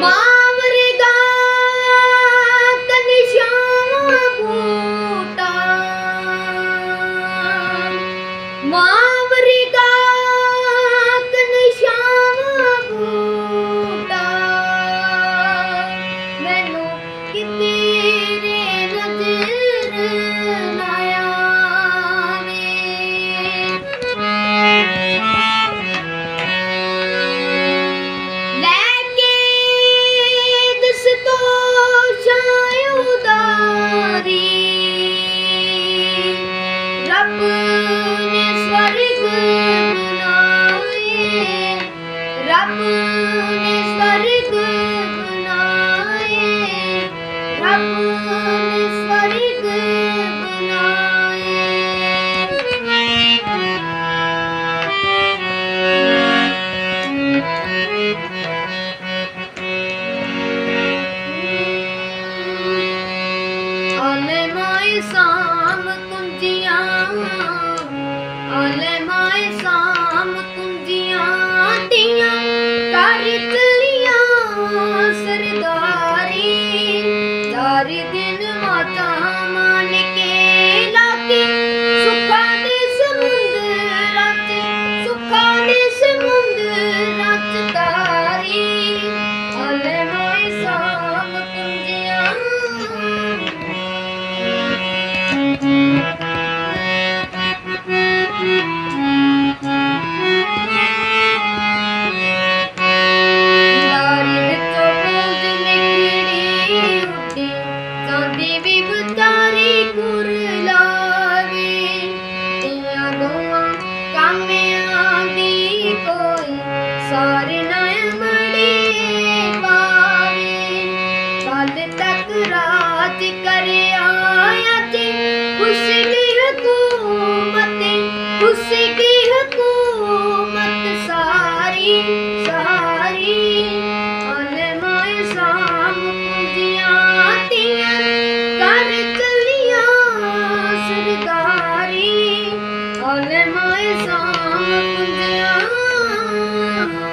Mom! ਮਾਏ ਸਾਮ ਕੁੰਜੀਆਂ ਆਲੇ ਮਾਏ ਸਾਮ ਕੁੰਜੀਆਂ ਤੀਆਂ Amén. Oh, my God.